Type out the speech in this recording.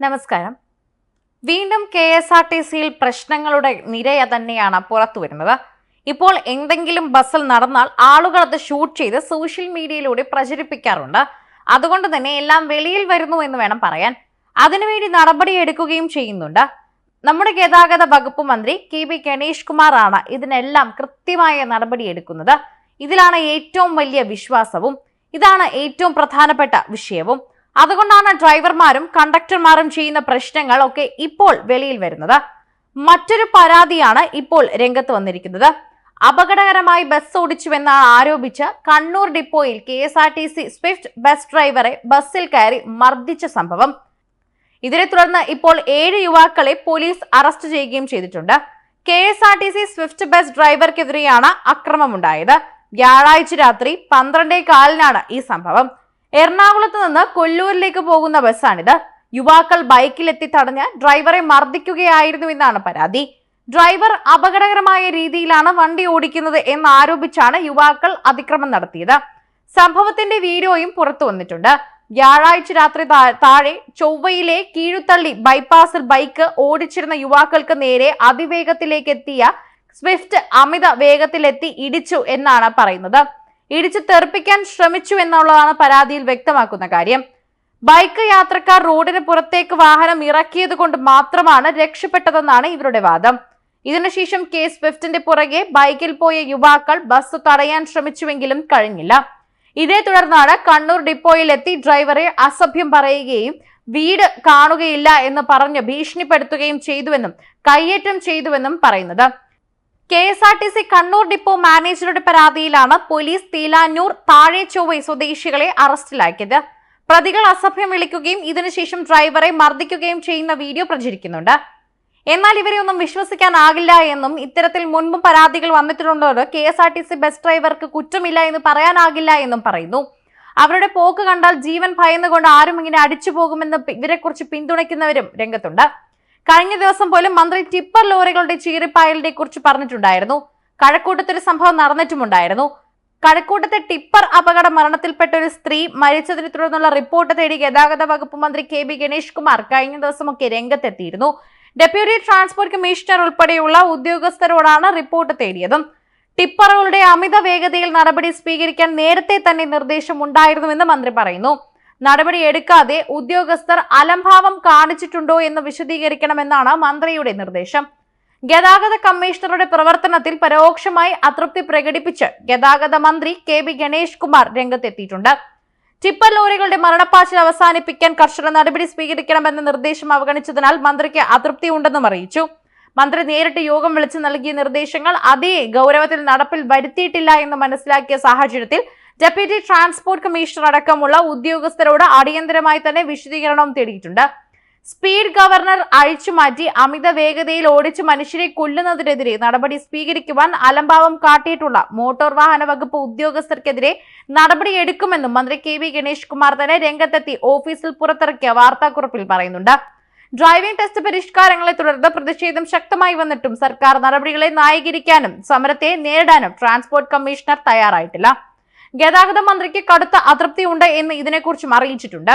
നമസ്കാരം. വീണ്ടും K S R T സിയിൽ പ്രശ്നങ്ങളുടെ നിരയ തന്നെയാണ് പുറത്തു വരുന്നത്. ഇപ്പോൾ എന്തെങ്കിലും ബസ്സിൽ നടന്നാൽ ആളുകൾ അത് ഷൂട്ട് ചെയ്ത് സോഷ്യൽ മീഡിയയിലൂടെ പ്രചരിപ്പിക്കാറുണ്ട്. അതുകൊണ്ട് തന്നെ എല്ലാം വെളിയിൽ വരുന്നു എന്ന് വേണം പറയാൻ. അതിനുവേണ്ടി നടപടിയെടുക്കുകയും ചെയ്യുന്നുണ്ട്. നമ്മുടെ ഗതാഗത വകുപ്പ് മന്ത്രി കെ ബി ഗണേഷ് കുമാറാണ് ഇതിനെല്ലാം കൃത്യമായ നടപടിയെടുക്കുന്നത് ഇതിലാണ് ഏറ്റവും വലിയ വിശ്വാസവും ഇതാണ് ഏറ്റവും പ്രധാനപ്പെട്ട വിഷയവും. അതുകൊണ്ടാണ് ഡ്രൈവർമാരും കണ്ടക്ടർമാരും ചെയ്യുന്ന പ്രശ്നങ്ങൾ ഒക്കെ ഇപ്പോൾ വെളിയിൽ വരുന്നത്. മറ്റൊരു പരാതിയാണ് ഇപ്പോൾ രംഗത്ത് വന്നിരിക്കുന്നത്. അപകടകരമായി ബസ് ഓടിച്ചുവെന്നാണ് ആരോപിച്ച് കണ്ണൂർ ഡിപ്പോയിൽ K S R T C Swift bus ഡ്രൈവറെ ബസ്സിൽ കയറി മർദ്ദിച്ച സംഭവം. ഇതിനെ തുടർന്ന് ഇപ്പോൾ ഏഴ് യുവാക്കളെ പോലീസ് അറസ്റ്റ് ചെയ്യുകയും ചെയ്തിട്ടുണ്ട്. K S R T C Swift bus ഡ്രൈവർക്കെതിരെയാണ് അക്രമമുണ്ടായത്. വ്യാഴാഴ്ച രാത്രി പന്ത്രണ്ടേ കാലിനാണ് ഈ സംഭവം. എറണാകുളത്ത് നിന്ന് കൊല്ലൂരിലേക്ക് പോകുന്ന ബസ്സാണിത്. യുവാക്കൾ ബൈക്കിലെത്തി തടഞ്ഞ് ഡ്രൈവറെ മർദ്ദിക്കുകയായിരുന്നു എന്നാണ് പരാതി. ഡ്രൈവർ അപകടകരമായ രീതിയിലാണ് വണ്ടി ഓടിക്കുന്നത് എന്നാരോപിച്ചാണ് യുവാക്കൾ അതിക്രമം നടത്തിയത്. സംഭവത്തിന്റെ വീഡിയോയും പുറത്തു വന്നിട്ടുണ്ട്. വ്യാഴാഴ്ച രാത്രി താഴെ ചൊവ്വയിലെ കീഴുത്തള്ളി ബൈപ്പാസിൽ ബൈക്ക് ഓടിച്ചിരുന്ന യുവാക്കൾക്ക് നേരെ അതിവേഗത്തിലേക്ക് എത്തിയ സ്വിഫ്റ്റ് അമിത വേഗത്തിലെത്തി ഇടിച്ചു എന്നാണ് പറയുന്നത്. ഇടിച്ചു തെറിപ്പിക്കാൻ ശ്രമിച്ചു എന്നുള്ളതാണ് പരാതിയിൽ വ്യക്തമാക്കുന്ന കാര്യം. ബൈക്ക് യാത്രക്കാർ റോഡിന് പുറത്തേക്ക് വാഹനം ഇറക്കിയത് കൊണ്ട് മാത്രമാണ് രക്ഷപ്പെട്ടതെന്നാണ് ഇവരുടെ വാദം. ഇതിനുശേഷം കെ സ്വിഫ്റ്റിന്റെ പുറകെ ബൈക്കിൽ പോയ യുവാക്കൾ ബസ് തടയാൻ ശ്രമിച്ചുവെങ്കിലും കഴിഞ്ഞില്ല. ഇതേ തുടർന്നാണ് കണ്ണൂർ ഡിപ്പോയിലെത്തി ഡ്രൈവറെ അസഭ്യം പറയുകയും വീട് കാണുകയില്ല എന്ന് പറഞ്ഞ് ഭീഷണിപ്പെടുത്തുകയും ചെയ്തുവെന്നും കയ്യേറ്റം ചെയ്തുവെന്നും പറയുന്നത്. K S R T C Kannur depot മാനേജറുടെ പരാതിയിലാണ് പോലീസ് തീലാന്നൂർ താഴെ ചൊവ്വ സ്വദേശികളെ അറസ്റ്റിലാക്കിയത്. പ്രതികൾ അസഭ്യം വിളിക്കുകയും ഇതിനുശേഷം ഡ്രൈവറെ മർദ്ദിക്കുകയും ചെയ്യുന്ന വീഡിയോ പ്രചരിക്കുന്നുണ്ട്. എന്നാൽ ഇവരെ ഒന്നും വിശ്വസിക്കാനാകില്ല എന്നും ഇത്തരത്തിൽ മുൻപും പരാതികൾ വന്നിട്ടുണ്ടോ K S R T C bus ഡ്രൈവർക്ക് കുറ്റമില്ല എന്ന് പറയാനാകില്ല എന്നും പറയുന്നു. അവരുടെ പോക്ക് കണ്ടാൽ ജീവൻ ഭയന്നുകൊണ്ട് ആരും ഇങ്ങനെ അടിച്ചു പോകുമെന്ന് ഇവരെക്കുറിച്ച് പിന്തുണയ്ക്കുന്നവരും രംഗത്തുണ്ട്. കഴിഞ്ഞ ദിവസം പോലും മന്ത്രി ടിപ്പർ ലോറികളുടെ ചീറിപ്പായലിനെ കുറിച്ച് പറഞ്ഞിട്ടുണ്ടായിരുന്നു. കഴക്കൂട്ടത്തിൽ സംഭവം നടന്നിട്ടുമുണ്ടായിരുന്നു. കഴക്കൂട്ടത്തെ ടിപ്പർ അപകട മരണത്തിൽപ്പെട്ട ഒരു സ്ത്രീ മരിച്ചതിനെ തുടർന്നുള്ള റിപ്പോർട്ട് തേടി ഗതാഗത വകുപ്പ് മന്ത്രി കെ ബി ഗണേഷ് കുമാർ കഴിഞ്ഞ ദിവസമൊക്കെ രംഗത്തെത്തിയിരുന്നു. ഡെപ്യൂട്ടി ട്രാൻസ്പോർട്ട് കമ്മീഷണർ ഉൾപ്പെടെയുള്ള ഉദ്യോഗസ്ഥരോടാണ് റിപ്പോർട്ട് തേടിയതും. ടിപ്പറുകളുടെ അമിത വേഗതയിൽ നടപടി സ്വീകരിക്കാൻ നേരത്തെ തന്നെ നിർദ്ദേശം ഉണ്ടായിരുന്നുവെന്ന് മന്ത്രി പറയുന്നു. നടപടി എടുക്കാതെ ഉദ്യോഗസ്ഥർ അലംഭാവം കാണിച്ചിട്ടുണ്ടോ എന്ന് വിശദീകരിക്കണമെന്നാണ് മന്ത്രിയുടെ നിർദ്ദേശം. ഗതാഗത കമ്മീഷണറുടെ പ്രവർത്തനത്തിൽ പരോക്ഷമായി അതൃപ്തി പ്രകടിപ്പിച്ച് ഗതാഗത മന്ത്രി കെ ബി ഗണേഷ് കുമാർ രംഗത്തെത്തിയിട്ടുണ്ട്. ടിപ്പർ ലോറികളുടെ മരണപ്പാച്ചിൽ അവസാനിപ്പിക്കാൻ കർശന നടപടി സ്വീകരിക്കണമെന്ന നിർദ്ദേശം അവഗണിച്ചതിനാൽ മന്ത്രിക്ക് അതൃപ്തി ഉണ്ടെന്നും അറിയിച്ചു. മന്ത്രി നേരിട്ട് യോഗം വിളിച്ചു നൽകിയ നിർദ്ദേശങ്ങൾ അതേ ഗൗരവത്തിൽ നടപ്പിൽ വരുത്തിയിട്ടില്ല എന്ന് മനസ്സിലാക്കിയ സാഹചര്യത്തിൽ ഡെപ്യൂട്ടി ട്രാൻസ്പോർട്ട് കമ്മീഷണർ അടക്കമുള്ള ഉദ്യോഗസ്ഥരോട് അടിയന്തരമായി തന്നെ വിശദീകരണവും തേടിയിട്ടുണ്ട്. സ്പീഡ് ഗവർണർ അഴിച്ചുമാറ്റി അമിത വേഗതയിൽ ഓടിച്ച് മനുഷ്യരെ കൊല്ലുന്നതിനെതിരെ നടപടി സ്വീകരിക്കുവാൻ അലംഭാവം കാട്ടിയിട്ടുള്ള മോട്ടോർ വാഹന വകുപ്പ് ഉദ്യോഗസ്ഥർക്കെതിരെ നടപടിയെടുക്കുമെന്നും മന്ത്രി കെ വി ഗണേഷ് കുമാർ തന്നെ രംഗത്തെത്തി ഓഫീസിൽ പുറത്തിറക്കിയ വാർത്താക്കുറിപ്പിൽ പറയുന്നുണ്ട്. ഡ്രൈവിംഗ് ടെസ്റ്റ് പരിഷ്കാരങ്ങളെ തുടർന്ന് പ്രതിഷേധം ശക്തമായി വന്നിട്ടും സർക്കാർ നടപടികളെ ന്യായീകരിക്കാനും സമരത്തെ നേരിടാനും ട്രാൻസ്പോർട്ട് കമ്മീഷണർ തയ്യാറായിട്ടില്ല. ഗതാഗത മന്ത്രിക്ക് കടുത്ത അതൃപ്തിയുണ്ട് എന്ന് ഇതിനെക്കുറിച്ചും അറിയിച്ചിട്ടുണ്ട്.